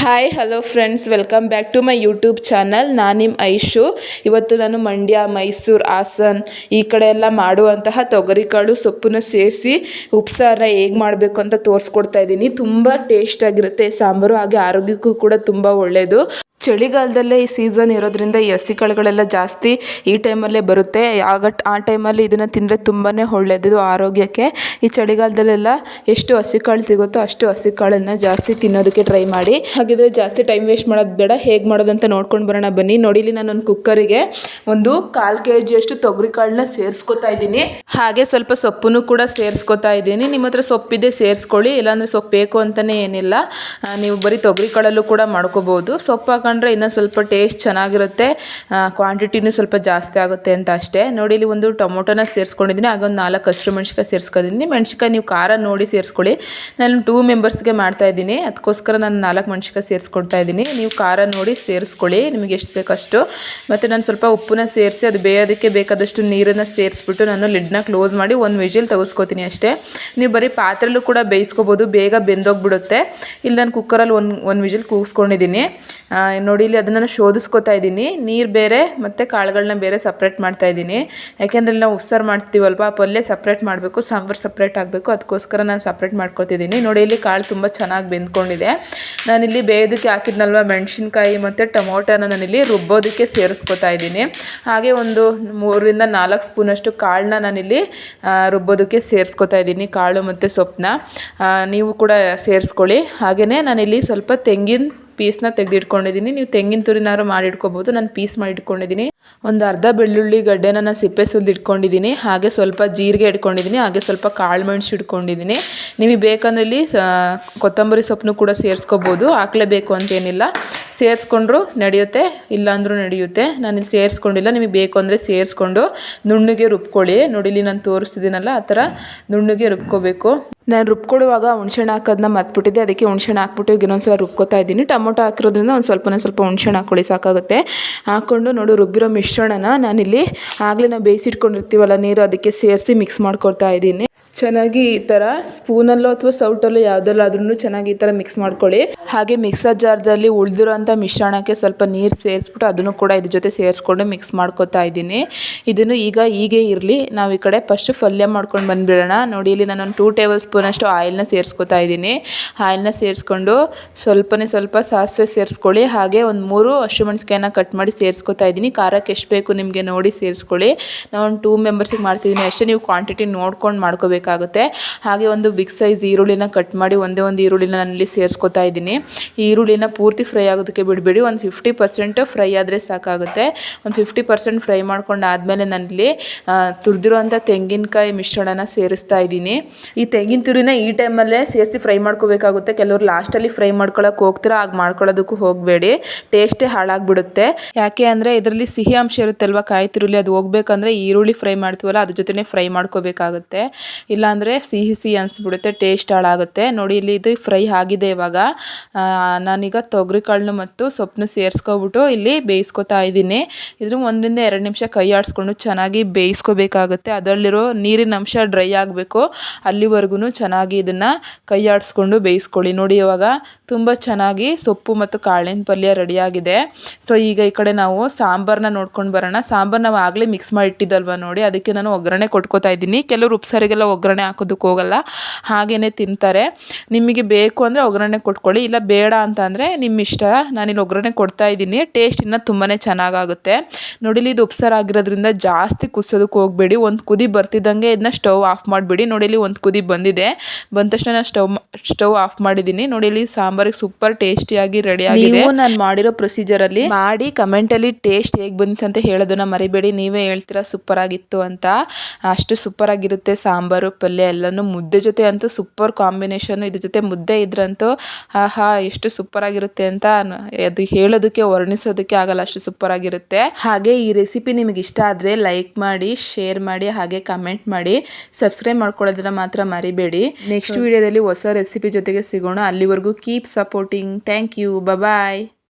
Hi hello friends welcome back to my YouTube channel ನಾನು ನಿಮ್ಮ ಐಶು ಇವತ್ತು ನಾನು ಮಂಡ್ಯ, ಮೈಸೂರು, ಹಾಸನ್ ಈ ಕಡೆ ಎಲ್ಲ ಮಾಡುವಂತಹ ತೊಗರಿಕಾಳು ಸೊಪ್ಪನ್ನ ಸೇರಿಸಿ ಉಪ್ಸಾರನ್ನ ಹೇಗೆ ಮಾಡಬೇಕು ಅಂತ ತೋರಿಸ್ಕೊಡ್ತಾ ಇದ್ದೀನಿ. ತುಂಬ ಟೇಸ್ಟಾಗಿರುತ್ತೆ ಸಾಂಬಾರು. ಹಾಗೆ ಆರೋಗ್ಯಕ್ಕೂ ಕೂಡ ತುಂಬ ಒಳ್ಳೆಯದು ಚಳಿಗಾಲದಲ್ಲೇ ಈ ಸೀಸನ್ ಇರೋದ್ರಿಂದ ಈ ಹಸಿ ಕಾಳುಗಳೆಲ್ಲ ಜಾಸ್ತಿ ಈ ಟೈಮಲ್ಲೇ ಬರುತ್ತೆ. ಆಗ ಆ ಟೈಮಲ್ಲಿ ಇದನ್ನು ತಿಂದರೆ ತುಂಬಾ ಒಳ್ಳೆಯದು ಆರೋಗ್ಯಕ್ಕೆ. ಈ ಚಳಿಗಾಲದಲ್ಲೆಲ್ಲ ಎಷ್ಟು ಹಸಿ ಕಾಳು ಸಿಗುತ್ತೋ ಅಷ್ಟು ಹಸಿ ಕಾಳನ್ನು ಜಾಸ್ತಿ ತಿನ್ನೋದಕ್ಕೆ ಟ್ರೈ ಮಾಡಿ. ಹಾಗಿದ್ರೆ ಜಾಸ್ತಿ ಟೈಮ್ ವೇಸ್ಟ್ ಮಾಡೋದು ಬೇಡ. ಹೇಗೆ ಮಾಡೋದಂತ ನೋಡ್ಕೊಂಡು ಬರೋಣ ಬನ್ನಿ. ನೋಡಿ ಇಲ್ಲಿ ನಾನು ಒಂದು ಕುಕ್ಕರಿಗೆ ಒಂದು ಕಾಲು ಕೆ ಜಿಯಷ್ಟು ತೊಗರಿ ಕಾಳನ್ನ ಸೇರಿಸ್ಕೊತಾ ಇದ್ದೀನಿ. ಹಾಗೆ ಸ್ವಲ್ಪ ಸೊಪ್ಪನ್ನು ಕೂಡ ಸೇರಿಸ್ಕೊತಾ ಇದ್ದೀನಿ. ನಿಮ್ಮ ಹತ್ರ ಸೊಪ್ಪಿದೆ ಸೇರಿಸ್ಕೊಳ್ಳಿ. ಇಲ್ಲಾಂದರೆ ಸೊಪ್ಪು ಬೇಕು ಅಂತಲೇ ಏನಿಲ್ಲ. ನೀವು ಬರೀ ತೊಗರಿ ಕಾಳಲ್ಲೂ ಕೂಡ ಮಾಡ್ಕೋಬೋದು. ಸೊಪ್ಪು ಹಾಕೊಂಡ್ರೆ ಇನ್ನೂ ಸ್ವಲ್ಪ ಟೇಸ್ಟ್ ಚೆನ್ನಾಗಿರುತ್ತೆ ಕ್ವಾಂಟಿಟಿನೂ ಸ್ವಲ್ಪ ಜಾಸ್ತಿ ಆಗುತ್ತೆ ಅಂತ ಅಷ್ಟೇ. ನೋಡಿ, ಇಲ್ಲಿ ಒಂದು ಟೊಮೊಟೊನ ಸೇರಿಸ್ಕೊಂಡಿದ್ದೀನಿ. ಆಗ ಒಂದು ನಾಲ್ಕು ಹಸಿರು ಮೆಣಸಿಕಾಯಿ ಸೇರಿಸ್ಕೊಂಡಿದ್ದೀನಿ. ಮೆಣಸಿಕಾಯಿ ನೀವು ಖಾರ ನೋಡಿ ಸೇರಿಸ್ಕೊಳ್ಳಿ. ನಾನು ಟೂ ಮೆಂಬರ್ಸ್ಗೆ ಮಾಡ್ತಾ ಇದ್ದೀನಿ. ಅದಕ್ಕೋಸ್ಕರ ನಾನು ನಾಲ್ಕು ಮೆಣಸಿಕಾಯಿ ಸೇರಿಸ್ಕೊಡ್ತಾ ಇದ್ದೀನಿ. ನೀವು ಖಾರ ನೋಡಿ ಸೇರಿಸ್ಕೊಳ್ಳಿ. ನಿಮಗೆ ಎಷ್ಟು ಬೇಕಷ್ಟು ಮತ್ತು ನಾನು ಸ್ವಲ್ಪ ಉಪ್ಪನ್ನ ಸೇರಿಸಿ, ಅದು ಬೇಯೋದಕ್ಕೆ ಬೇಕಾದಷ್ಟು ನೀರನ್ನು ಸೇರಿಸ್ಬಿಟ್ಟು ನಾನು ಲಿಡ್ನ ಕ್ಲೋಸ್ ಮಾಡಿ ಒಂದು ವಿಜಿಲ್ ತೆಗೆಸ್ಕೋತೀನಿ ಅಷ್ಟೇ. ನೀವು ಬರೀ ಪಾತ್ರೆಲ್ಲೂ ಕೂಡ ಬೇಯಿಸ್ಕೋಬೋದು. ಬೇಗ ಬೆಂದೋಗ್ಬಿಡುತ್ತೆ. ಇಲ್ಲಿ ನಾನು ಕುಕ್ಕರಲ್ಲಿ ಒಂದು ಒಂದು ವಿಜಿಲ್ ಕೂಗಿಸ್ಕೊಂಡಿದ್ದೀನಿ. ನೋಡಿ ಇಲ್ಲಿ ಅದನ್ನು ಶೋಧಿಸ್ಕೊತಾ ಇದ್ದೀನಿ. ನೀರು ಬೇರೆ ಮತ್ತು ಕಾಳುಗಳನ್ನ ಬೇರೆ ಸಪ್ರೇಟ್ ಮಾಡ್ತಾ ಇದ್ದೀನಿ. ಯಾಕೆಂದರೆ ನಾವು ಉಪ್ಸಾರು ಮಾಡ್ತೀವಲ್ವ ಪಲ್ಯ ಸಪ್ರೇಟ್ ಮಾಡಬೇಕು, ಸಾಂಬಾರು ಸಪ್ರೇಟ್ ಆಗಬೇಕು. ಅದಕ್ಕೋಸ್ಕರ ನಾನು ಸಪ್ರೇಟ್ ಮಾಡ್ಕೊತಿದ್ದೀನಿ. ನೋಡಿ ಇಲ್ಲಿ ಕಾಳು ತುಂಬ ಚೆನ್ನಾಗಿ ಬೆಂದ್ಕೊಂಡಿದೆ. ನಾನಿಲ್ಲಿ ಬೇಯೋದಕ್ಕೆ ಹಾಕಿದ್ನಲ್ವ ಮೆಣಸಿನ್ಕಾಯಿ ಮತ್ತು ಟೊಮೊಟೊನ ನಾನಿಲ್ಲಿ ರುಬ್ಬೋದಕ್ಕೆ ಸೇರಿಸ್ಕೊತಾ ಇದ್ದೀನಿ. ಹಾಗೆ ಒಂದು ಮೂರರಿಂದ ನಾಲ್ಕು ಸ್ಪೂನಷ್ಟು ಕಾಳನ್ನ ನಾನಿಲ್ಲಿ ರುಬ್ಬೋದಕ್ಕೆ ಸೇರಿಸ್ಕೊತಾ ಇದ್ದೀನಿ, ಕಾಳು ಮತ್ತು ಸೊಪ್ಪನ್ನ ನೀವು ಕೂಡ ಸೇರಿಸ್ಕೊಳ್ಳಿ. ಹಾಗೆಯೇ ನಾನಿಲ್ಲಿ ಸ್ವಲ್ಪ ತೆಂಗಿನ ಪೀಸ್ನ ತೆಗೆದಿಟ್ಕೊಂಡಿದ್ದೀನಿ. ನೀವು ತೆಂಗಿನ ತುರಿನಾರು ಮಾಡಿಟ್ಕೋಬೋದು. ನಾನು ಪೀಸ್ ಮಾಡಿಟ್ಕೊಂಡಿದ್ದೀನಿ. ಒಂದು ಅರ್ಧ ಬೆಳ್ಳುಳ್ಳಿ ಗಡ್ಡೆನ ನಾನು ಸಿಪ್ಪೆ ಸುಲಿದು ಇಟ್ಕೊಂಡಿದ್ದೀನಿ ಹಾಗೆ ಸ್ವಲ್ಪ ಜೀರಿಗೆ ಇಟ್ಕೊಂಡಿದ್ದೀನಿ. ಹಾಗೆ ಸ್ವಲ್ಪ ಕಾಳು ಮೆಣಸು ಇಟ್ಕೊಂಡಿದ್ದೀನಿ. ನಿಮಗೆ ಬೇಕಂದ್ರೆ ಇಲ್ಲಿ ಸ ಕೊತ್ತಂಬರಿ ಸೊಪ್ಪನ್ನು ಕೂಡ ಸೇರಿಸ್ಕೋಬೋದು. ಹಾಕ್ಲೇಬೇಕು ಅಂತೇನಿಲ್ಲ ಸೇರಿಸ್ಕೊಂಡ್ರು ನಡೆಯುತ್ತೆ, ಇಲ್ಲಾಂದ್ರೂ ನಡೆಯುತ್ತೆ. ನಾನಿಲ್ಲಿ ಸೇರಿಸ್ಕೊಂಡಿಲ್ಲ, ನಿಮಗೆ ಬೇಕು ಅಂದರೆ ಸೇರಿಸ್ಕೊಂಡು ನುಣ್ಣಗೆ ರುಬ್ಕೊಳ್ಳಿ. ನೋಡಿ, ಇಲ್ಲಿ ನಾನು ತೋರಿಸ್ತಿದ್ದೀನಲ್ಲ, ಆ ಥರ ನುಣ್ಣಗೆ ರುಬ್ಕೋಬೇಕು. ನಾನು ರುಬ್ಕೊಳ್ಳುವಾಗ ಹುಣ್ಸೆಹಣ್ಣು ಹಾಕೋದನ್ನ ಮರ್ತ್ಬಿಟ್ಟಿದ್ದೆ, ಅದಕ್ಕೆ ಹುಣ್ಸೆಹಣ್ಣು ಹಾಕ್ಬಿಟ್ಟು ಈಗ ಇನ್ನೊಂದ್ಸಲ ರುಬ್ಕೋತಾ ಇದ್ದೀನಿ. ಟೊಮೊಟೊ ಹಾಕಿರೋದ್ರಿಂದ ಒಂದು ಸ್ವಲ್ಪನೇ ಸ್ವಲ್ಪ ಹುಣ್ಸೆಹಣ್ಣು ಹಾಕ್ಕೊಳ್ಳಿ, ಸಾಕಾಗುತ್ತೆ. ಹಾಕ್ಕೊಂಡು ನೋಡು, ರುಬ್ಬಿರೋ ಮಿಶ್ರಣನ ನಾನಿಲ್ಲಿ ಆಗಲೇ ನಾವು ಬೇಯಿಸಿಟ್ಕೊಂಡಿರ್ತೀವಲ್ಲ ನೀರು, ಅದಕ್ಕೆ ಸೇರಿಸಿ ಮಿಕ್ಸ್ ಮಾಡ್ಕೊಳ್ತಾ ಇದ್ದೀನಿ. ಚೆನ್ನಾಗಿ ಈ ಥರ ಸ್ಪೂನಲ್ಲೋ ಅಥವಾ ಸೌಟಲ್ಲೋ ಯಾವುದಲ್ಲಾದ್ರೂ ಚೆನ್ನಾಗಿ ಈ ಥರ ಮಿಕ್ಸ್ ಮಾಡ್ಕೊಳ್ಳಿ. ಹಾಗೆ ಮಿಕ್ಸರ್ ಜಾರ್ದಲ್ಲಿ ಉಳಿದಿರೋಂಥ ಮಿಶ್ರಣಕ್ಕೆ ಸ್ವಲ್ಪ ನೀರು ಸೇರಿಸ್ಬಿಟ್ಟು ಅದನ್ನು ಕೂಡ ಇದ್ರ ಜೊತೆ ಸೇರಿಸ್ಕೊಂಡು ಮಿಕ್ಸ್ ಮಾಡ್ಕೊತಾ ಇದ್ದೀನಿ. ಇದನ್ನು ಈಗ ಹೀಗೆ ಇರಲಿ. ನಾವು ಈ ಕಡೆ ಫಸ್ಟ್ ಪಲ್ಯ ಮಾಡ್ಕೊಂಡು ಬಂದುಬಿಡೋಣ. ನೋಡಿ, ಇಲ್ಲಿ ನಾನೊಂದು ಟೂ ಟೇಬಲ್ ಸ್ಪೂನಷ್ಟು ಆಯಿಲ್ನ ಸೇರಿಸ್ಕೊತಾ ಇದ್ದೀನಿ. ಆಯಿಲ್ನ ಸೇರಿಸ್ಕೊಂಡು ಸ್ವಲ್ಪನೇ ಸ್ವಲ್ಪ ಸಾಸಿವೆ ಸೇರಿಸ್ಕೊಳ್ಳಿ. ಹಾಗೆ ಒಂದು ಮೂರು ಹಸಿಮೆಣ್ಸಿಕಾಯನ್ನ ಕಟ್ ಮಾಡಿ ಸೇರಿಸ್ಕೊತಾ ಇದ್ದೀನಿ. ಖಾರಕ್ಕೆ ಎಷ್ಟು ಬೇಕು ನಿಮಗೆ ನೋಡಿ ಸೇರಿಸ್ಕೊಳ್ಳಿ. ನಾನು ಒಂದು ಟೂ ಮೆಂಬರ್ಸಿಗೆ ಮಾಡ್ತಿದ್ದೀನಿ. ಅಷ್ಟೇ ನೀವು ಕ್ವಾಂಟಿಟಿ ನೋಡ್ಕೊಂಡು ಮಾಡ್ಕೋಬೇಕಾಗುತ್ತೆ ಹಾಗೆ ಒಂದು ಬಿಗ್ ಸೈಜ್ ಈರುಳ್ಳಿನ ಕಟ್ ಮಾಡಿ ಒಂದೇ ಒಂದು ಈರುಳ್ಳಿನ ನಾನಿಲ್ಲಿ ಸೇರಿಸ್ಕೊತಾ ಇದ್ದೀನಿ. ಈರುಳ್ಳಿನ ಪೂರ್ತಿ ಫ್ರೈ ಆಗೋದಕ್ಕೆ ಬಿಡಬೇಡಿ. ಒಂದು ಫಿಫ್ಟಿ ಪರ್ಸೆಂಟ್ ಫ್ರೈ ಆದರೆ ಸಾಕಾಗುತ್ತೆ. ಒಂದು ಫಿಫ್ಟಿ ಪರ್ಸೆಂಟ್ ಫ್ರೈ ಮಾಡ್ಕೊಂಡು ಆದಮೇಲೆ ನನ್ನಲ್ಲಿ ತುರಿದಿರುವಂಥ ತೆಂಗಿನಕಾಯಿ ಮಿಶ್ರಣನ ಸೇರಿಸ್ತಾ ಇದ್ದೀನಿ. ಈ ತೆಂಗಿನ ತುರಿನ ಈ ಟೈಮಲ್ಲೇ ಸೇರಿಸಿ ಫ್ರೈ ಮಾಡ್ಕೋಬೇಕಾಗುತ್ತೆ. ಕೆಲವರು ಲಾಸ್ಟಲ್ಲಿ ಫ್ರೈ ಮಾಡ್ಕೊಳಕ್ಕೆ ಹೋಗ್ತೀರಾ ಆಗ ಮಾಡ್ಕೊಳ್ಳೋದಕ್ಕೂ ಹೋಗಬೇಡಿ. ಟೇಸ್ಟೇ ಹಾಳಾಗ್ಬಿಡುತ್ತೆ. ಯಾಕೆ ಅಂದರೆ ಇದರಲ್ಲಿ ಸಿಹಿ ಅಂಶ ಇರುತ್ತಲ್ವ, ಕಾಯಿ ತುರುಳಿ ಅದು ಹೋಗ್ಬೇಕಂದ್ರೆ ಈರುಳ್ಳಿ ಫ್ರೈ ಮಾಡ್ತೀವಲ್ಲ, ಅದ್ರ ಜೊತೆನೇ ಫ್ರೈ ಮಾಡ್ಕೋಬೇಕಾಗುತ್ತೆ. ಇಲ್ಲಾಂದರೆ ಸಿಹಿ ಸಿಹಿ ಅನಿಸ್ಬಿಡುತ್ತೆ ಟೇಸ್ಟ್ ಹಾಳಾಗುತ್ತೆ. ನೋಡಿ ಇಲ್ಲಿ ಇದು ಫ್ರೈ ಆಗಿದೆ ಇವಾಗ. ನಾನೀಗ ತೊಗರಿ ಕಾಳನ್ನು ಮತ್ತು ಸೊಪ್ಪನ್ನು ಸೇರಿಸ್ಕೊಬಿಟ್ಟು ಇಲ್ಲಿ ಬೇಯಿಸ್ಕೊತಾ ಇದ್ದೀನಿ. ಇದ್ರ ಒಂದರಿಂದ ಎರಡು ನಿಮಿಷ ಕೈ ಆಡಿಸ್ಕೊಂಡು ಚೆನ್ನಾಗಿ ಬೇಯಿಸ್ಕೋಬೇಕಾಗುತ್ತೆ. ಅದರಲ್ಲಿರೋ ನೀರಿನ ಅಂಶ ಡ್ರೈ ಆಗಬೇಕು. ಅಲ್ಲಿವರೆಗೂ ಚೆನ್ನಾಗಿ ಇದನ್ನು ಕೈ ಆಡಿಸ್ಕೊಂಡು ಬೇಯಿಸ್ಕೊಳ್ಳಿ. ನೋಡಿ ಇವಾಗ ತುಂಬ ಚೆನ್ನಾಗಿ ಸೊಪ್ಪು ಮತ್ತು ಕಾಳಿನ ಪಲ್ಯ ರೆಡಿಯಾಗಿದೆ. ಸೊ ಈಗ ಈ ಕಡೆ ನಾವು ಸಾಂಬಾರನ್ನ ನೋಡ್ಕೊಂಡು ಬರೋಣ. ಸಾಂಬಾರು ನಾವು ಆಗಲೇ ಮಿಕ್ಸ್ ಮಾಡಿ ಇಟ್ಟಿದ್ದಲ್ವ ನೋಡಿ. ಅದಕ್ಕೆ ನಾನು ಒಗ್ಗರಣೆ ಕೊಟ್ಕೋತಾ ಇದ್ದೀನಿ. ಕೆಲವರು ಉಪ್ಸಾರಿಗೆಲ್ಲ ಒಗ್ಗರಣೆ ಹಾಕೋದಕ್ಕೆ ಹೋಗಲ್ಲ. ಹಾಗೇ ತಿಂತಾರೆ. ನಿಮಗೆ ಬೇಕು ಅಂದರೆ ಒಗ್ಗರಣೆ ಕೊಟ್ಕೊಳ್ಳಿ. ಇಲ್ಲ ಬೇಡ ಅಂತ ಅಂದರೆ ನಿಮ್ಮ ಇಷ್ಟ. ನಾನಿಲ್ಲಿ ಒಗ್ಗರಣೆ ಕೊಡ್ತಾ ಇದ್ದೀನಿ. ಟೇಸ್ಟ್ ಇನ್ನೂ ತುಂಬಾ ಚೆನ್ನಾಗಾಗುತ್ತೆ. ನೋಡಿಲಿ ಇದು ಉಪ್ಸಾರು ಆಗಿರೋದ್ರಿಂದ ಜಾಸ್ತಿ ಕುಸೋದಕ್ಕೆ ಹೋಗಬೇಡಿ. ಒಂದು ಕುದಿ ಬರ್ತಿದ್ದಂಗೆ ಇದನ್ನ ಸ್ಟವ್ ಆಫ್ ಮಾಡಿಬಿಡಿ. ನೋಡಿಲಿ ಒಂದು ಕುದಿ ಬಂದಿದೆ. ಬಂದ ತಕ್ಷಣ ನಾನು ಸ್ಟವ್ ಸ್ಟವ್ ಆಫ್ ಮಾಡಿದ್ದೀನಿ. ನೋಡಿ ಇಲ್ಲಿ ಸಾಂಬಾರಿಗೆ ಸೂಪರ್ ಟೇಸ್ಟಿಯಾಗಿ ರೆಡಿ ಆಗಿದೆ. ನಾನು ಮಾಡಿರೋ ಪ್ರೊಸೀಜರಲ್ಲಿ ಮಾಡಿ ಕಮೆಂಟಲ್ಲಿ ಟೇಸ್ಟ್ ಹೇಗೆ ಬಂದಿತ್ತು ಅಂತ ಹೇಳೋದನ್ನ ಮರಿಬೇಡಿ. ನೀವೇ ಹೇಳ್ತೀರಾ ಸೂಪರ್ ಆಗಿತ್ತು ಅಂತ. ಅಷ್ಟು ಸೂಪರ್ ಆಗಿರುತ್ತೆ ಸಾಂಬಾರು. ಪಲ್ಯ ಎಲ್ಲನೂ ಮುದ್ದೆ ಜೊತೆ ಅಂತೂ ಸೂಪರ್ ಕಾಂಬಿನೇಷನ್ ಇದ್ರ ಜೊತೆ ಮುದ್ದೆ ಇದ್ರಂತೂ ಆಹಾ ಎಷ್ಟು ಸೂಪರ್ ಆಗಿರುತ್ತೆ ಅಂತ ಅದು ಹೇಳೋದಕ್ಕೆ ವರ್ಣಿಸೋದಕ್ಕೆ ಆಗಲ್ಲ ಅಷ್ಟು ಸೂಪರ್ ಆಗಿರುತ್ತೆ. ಹಾಗೆ ಈ ರೆಸಿಪಿ ನಿಮಗೆ ಇಷ್ಟ ಆದರೆ ಲೈಕ್ ಮಾಡಿ ಶೇರ್ ಮಾಡಿ ಹಾಗೆ ಕಮೆಂಟ್ ಮಾಡಿ ಸಬ್ಸ್ಕ್ರೈಬ್ ಮಾಡ್ಕೊಳ್ಳೋದನ್ನ ಮಾತ್ರ ಮರಿಬೇಡಿ. ನೆಕ್ಸ್ಟ್ ವಿಡಿಯೋದಲ್ಲಿ ಹೊಸ ರೆಸಿಪಿ ಜೊತೆಗೆ ಸಿಗೋಣ. ಅಲ್ಲಿವರೆಗೂ keep supporting thank you bye